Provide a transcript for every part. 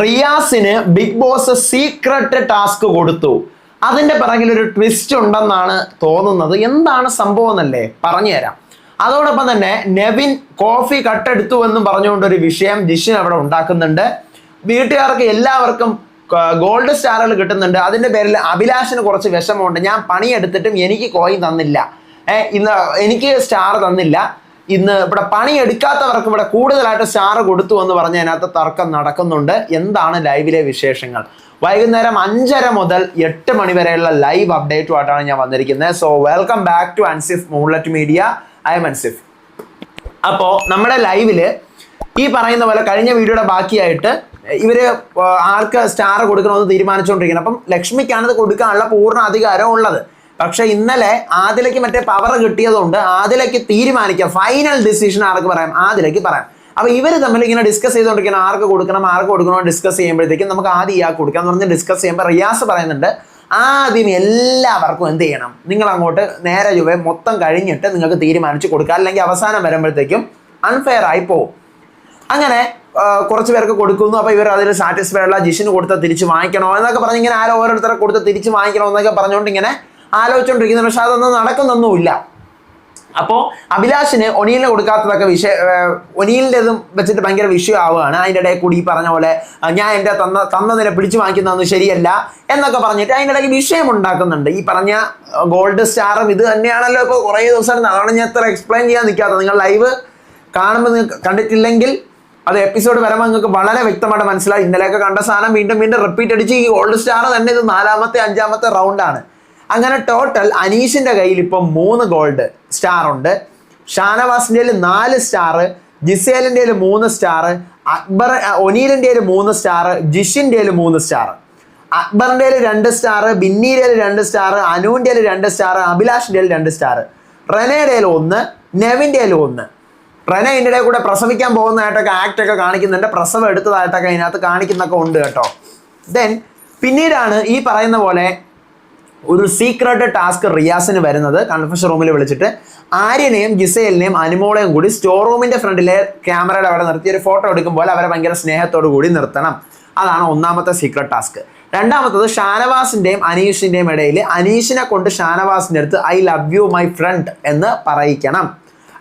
റിയാസിന് big boss secret task കൊടുത്തു. അതിന്റെ പിറകിൽ ഒരു ട്വിസ്റ്റ് ഉണ്ടെന്നാണ് തോന്നുന്നത്. എന്താണ് സംഭവം എന്നല്ലേ? പറഞ്ഞുതരാം. അതോടൊപ്പം തന്നെ നെവിൻ കോഫി കട്ടെടുത്തു എന്നും പറഞ്ഞുകൊണ്ട് ഒരു വിഷയം ജിഷിൻ അവിടെ ഉണ്ടാക്കുന്നുണ്ട്. വീട്ടുകാർക്ക് എല്ലാവർക്കും ഗോൾഡ് സ്റ്റാറുകൾ കിട്ടുന്നുണ്ട്. അതിന്റെ പേരിൽ അഭിലാഷിന് കുറച്ച് വിഷമമുണ്ട്. ഞാൻ പണിയെടുത്തിട്ടും എനിക്ക് കോയിൻ തന്നില്ല. ഇന്ന് എനിക്ക് സ്റ്റാർ തന്നില്ല. ഇന്ന് ഇവിടെ പണിയെടുക്കാത്തവർക്ക് ഇവിടെ കൂടുതലായിട്ട് സ്റ്റാർ കൊടുത്തു എന്ന് പറഞ്ഞ് അതിനകത്ത് തർക്കം നടക്കുന്നുണ്ട്. എന്താണ് ലൈവിലെ വിശേഷങ്ങൾ? വൈകുന്നേരം അഞ്ചര മുതൽ എട്ട് മണി വരെയുള്ള ലൈവ് അപ്ഡേറ്റുമായിട്ടാണ് ഞാൻ വന്നിരിക്കുന്നത്. So welcome back to Ansif moonlet media I am Ansif അപ്പോൾ നമ്മുടെ ലൈവിൽ ഈ പറയുന്ന പോലെ കഴിഞ്ഞ വീഡിയോയുടെ ബാക്കിയായിട്ട് ഇവർ ആർക്ക് സ്റ്റാർ കൊടുക്കണമെന്ന് തീരുമാനിച്ചുകൊണ്ടിരിക്കുന്നത് അപ്പം ലക്ഷ്മിക്കാണ് ഇത് കൊടുക്കാനുള്ള പൂർണ അധികാരം ഉള്ളത് പക്ഷെ ഇന്നലെ ആദിലയ്ക്ക് മറ്റേ പവർ കിട്ടിയതുകൊണ്ട് ആദിലയ്ക്ക് തീരുമാനിക്കാം. ഫൈനൽ ഡിസിഷൻ ആർക്ക് പറയാം? ആദിലയ്ക്ക് പറയാം. അപ്പൊ ഇവർ തമ്മിൽ ഇങ്ങനെ ഡിസ്കസ് ചെയ്തുകൊണ്ടിരിക്കണം ആർക്ക് കൊടുക്കണം ആർക്ക് കൊടുക്കണോ ഡിസ്കസ് ചെയ്യുമ്പോഴത്തേക്കും നമുക്ക് ആദ്യം ഇയാൾക്ക് കൊടുക്കാം എന്ന് പറഞ്ഞ് ഡിസ്കസ് ചെയ്യുമ്പോൾ റിയാസ് പറയുന്നുണ്ട് ആദ്യം എല്ലാവർക്കും എന്ത് ചെയ്യണം? നിങ്ങൾ അങ്ങോട്ട് നേരെ ചുവ മൊത്തം കഴിഞ്ഞിട്ട് നിങ്ങൾക്ക് തീരുമാനിച്ച് കൊടുക്കുക അല്ലെങ്കിൽ അവസാനം വരുമ്പോഴത്തേക്കും അൺഫെയർ ആയി പോകും അങ്ങനെ കുറച്ച് പേർക്ക് കൊടുക്കുന്നു. അപ്പോൾ ഇവർ അതിൽ സാറ്റിസ്ഫൈഡ് അല്ല ജിഷിന് കൊടുത്ത തിരിച്ച് വാങ്ങിക്കണോ? എന്നൊക്കെ പറഞ്ഞ് ഇങ്ങനെ ആരോ ഓരോരുത്തരെ കൊടുത്ത് തിരിച്ച് വാങ്ങിക്കണോ എന്നൊക്കെ പറഞ്ഞുകൊണ്ട് ഇങ്ങനെ ആലോചിച്ചുകൊണ്ടിരിക്കുന്നു പക്ഷെ അതൊന്നും നടക്കുന്നൊന്നുമില്ല. അപ്പോൾ അഭിലാഷിന് ഒനിയിലിന് കൊടുക്കാത്തതൊക്കെ വിഷയ ഒനിയിലിന്റെതും വെച്ചിട്ട് ഭയങ്കര വിഷയം ആവുകയാണ് അതിന്റെ ഇടയിൽ കൂടി ഈ പറഞ്ഞ പോലെ ഞാൻ എന്റെ തന്ന തന്നതിനെ പിടിച്ചു വാങ്ങിക്കുന്നതൊന്നും ശരിയല്ല എന്നൊക്കെ പറഞ്ഞിട്ട് അതിന്റെ ഇടയ്ക്ക് വിഷയം ഉണ്ടാക്കുന്നുണ്ട്. ഈ പറഞ്ഞ ഗോൾഡ് സ്റ്റാറും ഇത് തന്നെയാണല്ലോ ഇപ്പോൾ കുറേ ദിവസം അതാണ് ഞാൻ എത്ര എക്സ്പ്ലെയിൻ ചെയ്യാൻ നിൽക്കാത്തത്. നിങ്ങൾ ലൈവ് കാണുമ്പോൾ കണ്ടിട്ടില്ലെങ്കിൽ അത് എപ്പിസോഡ് വരുമ്പോൾ നിങ്ങൾക്ക് വളരെ വ്യക്തമായിട്ട് മനസ്സിലായി ഇന്നലെയൊക്കെ കണ്ട സാധനം വീണ്ടും വീണ്ടും റിപ്പീറ്റ് അടിച്ച് ഈ ഗോൾഡ് സ്റ്റാർ തന്നെ ഇത് നാലാമത്തെ അഞ്ചാമത്തെ റൗണ്ടാണ് അങ്ങനെ ടോട്ടൽ അനീഷിന്റെ കയ്യിൽ ഇപ്പം മൂന്ന് ഗോൾഡ് സ്റ്റാർ ഉണ്ട്. ഷാനവാസിന്റെ നാല് സ്റ്റാർ ജിസേലിന്റെ മൂന്ന് സ്റ്റാർ അക്ബർ ഒനീലിന്റെ മൂന്ന് സ്റ്റാർ ജിഷിന്റെ മൂന്ന് സ്റ്റാർ അക്ബറിന്റെ രണ്ട് സ്റ്റാർ ബിന്നിയുടെ രണ്ട് സ്റ്റാർ അനുവിന്റെ രണ്ട് സ്റ്റാർ അഭിലാഷിന്റെ രണ്ട് സ്റ്റാർ റെനയുടെ ഒന്ന് നെവിന്റെ ഒന്ന്. റെന ഇതിന്റെ കൂടെ പ്രസവിക്കാൻ പോകുന്നതായിട്ടൊക്കെ ആക്ട് ഒക്കെ കാണിക്കുന്നുണ്ട്. പ്രസവം എടുത്തതായിട്ടൊക്കെ അതിനകത്ത് കാണിക്കുന്നൊക്കെ ഉണ്ട് കേട്ടോ. ദെൻ പിന്നീടാണ് ഈ പറയുന്ന പോലെ ഒരു സീക്രട്ട് ടാസ്ക് റിയാസിന് വരുന്നത്. കൺഫഷൻ റൂമിൽ വിളിച്ചിട്ട് ആര്യനെയും ജിസേലിനെയും അനുമോളെയും കൂടി സ്റ്റോർ റൂമിന്റെ ഫ്രണ്ടിലെ ക്യാമറയുടെ അവിടെ നിർത്തി. ഒരു ഫോട്ടോ എടുക്കുമ്പോൾ അവരെ ഭയങ്കര സ്നേഹത്തോടു കൂടി നിർത്തണം. അതാണ് ഒന്നാമത്തെ സീക്രട്ട് ടാസ്ക് രണ്ടാമത്തത് ഷാനവാസിന്റെയും അനീഷിന്റെയും ഇടയിൽ അനീഷിനെ കൊണ്ട് ഷാനവാസിന്റെ അടുത്ത് I love you my friend എന്ന് പറയിക്കണം.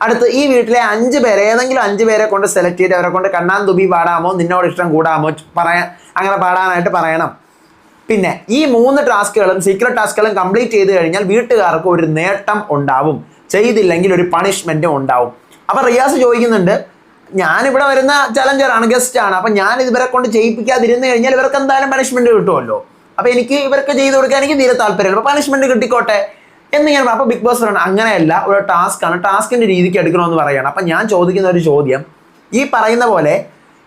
അടുത്ത് ഈ വീട്ടിലെ അഞ്ച് പേരെ ഏതെങ്കിലും അഞ്ച് പേരെ കൊണ്ട് സെലക്ട് ചെയ്ത് അവരെ കൊണ്ട് കണ്ണാൻ തുബി പാടാമോ? നിന്നോട് ഇഷ്ടം കൂടാമോ? പറയാൻ അങ്ങനെ പാടാനായിട്ട് പറയണം. പിന്നെ ഈ മൂന്ന് ടാസ്കുകളും സീക്രട്ട് ടാസ്കുകളും കംപ്ലീറ്റ് ചെയ്ത് കഴിഞ്ഞാൽ വീട്ടുകാർക്ക് ഒരു നേട്ടം ഉണ്ടാവും. ചെയ്തില്ലെങ്കിൽ ഒരു പണിഷ്മെന്റും ഉണ്ടാവും. അപ്പൊ റിയാസ് ചോദിക്കുന്നുണ്ട് ഞാനിവിടെ വരുന്ന ചലഞ്ചറാണ് ഗസ്റ്റ് ആണ്. അപ്പൊ ഞാൻ ഇവരെ കൊണ്ട് ചെയ്യിപ്പിക്കാതിരുന്നു കഴിഞ്ഞാൽ ഇവർക്ക് എന്തായാലും പണിഷ്മെന്റ് കിട്ടുമല്ലോ? അപ്പൊ എനിക്ക് ഇവർക്ക് ചെയ്ത് കൊടുക്കാൻ എനിക്ക് തീരെ താല്പര്യമില്ല. അപ്പൊ പണിഷ്മെന്റ് കിട്ടിക്കോട്ടെ? എന്ന് ഞാൻ അപ്പോൾ ബിഗ് ബോസ് പറയണം അങ്ങനെയല്ല ഒരു ടാസ്ക്കാണ് ആണ്. ടാസ്കിന്റെ രീതിക്ക് എടുക്കണമെന്ന് പറയുകയാണ് അപ്പൊ ഞാൻ ചോദിക്കുന്ന ഒരു ചോദ്യം ഈ പറയുന്ന പോലെ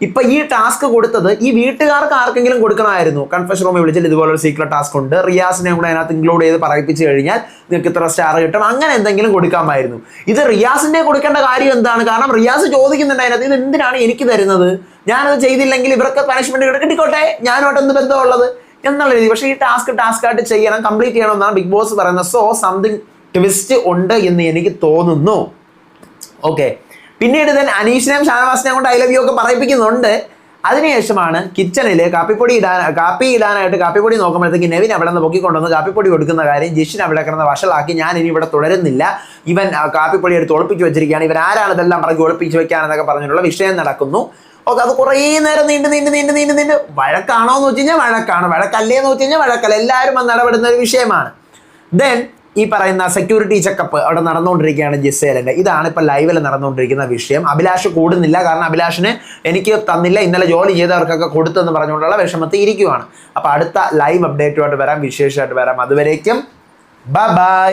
ഇപ്പൊ ഈ ടാസ്ക് കൊടുത്തത് ഈ വീട്ടുകാർക്ക് ആർക്കെങ്കിലും കൊടുക്കണമായിരുന്നു. കൺഫഷൻ റൂമിൽ വിളിച്ചിട്ട് ഇതുപോലെ ഒരു സീക്രട്ട് ടാസ്ക് ഉണ്ട്. റിയാസിനെ കൂടെ അതിനകത്ത് ഇൻക്ലൂഡ് ചെയ്ത് പറയിപ്പിച്ച് കഴിഞ്ഞാൽ നിങ്ങൾക്ക് ഇത്ര സ്റ്റാർ കിട്ടും. അങ്ങനെ എന്തെങ്കിലും കൊടുക്കാമായിരുന്നു. ഇത് റിയാസിന്റെ കൊടുക്കേണ്ട കാര്യം എന്താണ്? കാരണം റിയാസ് ചോദിക്കുന്നുണ്ട് അതിനകത്ത് ഇത് എന്തിനാണ് എനിക്ക് തരുന്നത്? ഞാനത് ചെയ്തില്ലെങ്കിൽ ഇവർക്ക് പണിഷ്മെന്റ് കിട്ടിക്കോട്ടെ ഞാനോട്ട് എന്ത് ബന്ധമുള്ളത്? എന്നുള്ള രീതി. പക്ഷേ ഈ ടാസ്ക് ടാസ്ക് ആയിട്ട് ചെയ്യണം കംപ്ലീറ്റ് ചെയ്യണം എന്നാണ് ബിഗ് ബോസ് പറയുന്നത്. സോ സംതിങ് ട്വിസ്റ്റ് ഉണ്ട് എന്ന് എനിക്ക് തോന്നുന്നു. ഓക്കെ പിന്നീട് ഇതൻ അനീഷിനെയും ഷാനവാസിനെയും കൊണ്ട് ഐ ലവ് യു ഒക്കെ പറയിപ്പിക്കുന്നുണ്ട്. അതിനുശേഷമാണ് കിച്ചണിൽ കാപ്പിപ്പൊടി ഇടാൻ കാപ്പി ഇടാനായിട്ട് കാപ്പിപ്പൊടി നോക്കുമ്പോഴത്തേക്ക് നെവിൻ അവിടെ നിന്ന് പൊക്കിക്കൊണ്ടുവന്ന് കാപ്പിപ്പൊടി കൊടുക്കുന്ന കാര്യം ജിഷിൻ അവിടെ കിടന്ന് വഷളാക്കി ഞാൻ ഇനി ഇവിടെ തുടരുന്നില്ല. ഇവൻ കാപ്പിപ്പൊടി എടുത്ത് ഒളിപ്പിച്ച് വെച്ചിരിക്കുകയാണ്. ഇവൻ ആരാണ് ഇതെല്ലാം പറഞ്ഞ് ഒളിപ്പിച്ച് വെക്കാനെന്നൊക്കെ പറഞ്ഞിട്ടുള്ള വിഷയം നടക്കുന്നു. ഓക്കെ അത് കുറേ നേരം നീണ്ട് നീണ്ട് നീണ്ട് നീണ്ട് നീണ്ട് വഴക്കാണോ എന്ന് വെച്ച് കഴിഞ്ഞാൽ വഴക്കാണ്. വഴക്കല്ലേ എന്ന് വെച്ച് കഴിഞ്ഞാൽ വഴക്കല്ല. എല്ലാവരും വന്ന് ഇടപെടുന്ന ഒരു വിഷയമാണ്. ദെൻ ഈ പറയുന്ന സെക്യൂരിറ്റി ചെക്കപ്പ് അവിടെ നടന്നുകൊണ്ടിരിക്കുകയാണ് ജിസേലിന്റെ ഇതാണ് ഇപ്പൊ ലൈവിൽ നടന്നുകൊണ്ടിരിക്കുന്ന വിഷയം. അഭിലാഷ് കൂടുന്നില്ല. കാരണം അഭിലാഷിന് എനിക്ക് തന്നില്ല. ഇന്നലെ ജോലി ചെയ്തവർക്കൊക്കെ കൊടുത്തെന്ന് പറഞ്ഞുകൊണ്ടുള്ള വിഷമത്തിൽ ഇരിക്കുവാണ്. അപ്പോൾ അടുത്ത ലൈവ് അപ്ഡേറ്റുമായിട്ട് വരാം. വിശേഷമായിട്ട് വരാം. അതുവരേക്കും ബൈ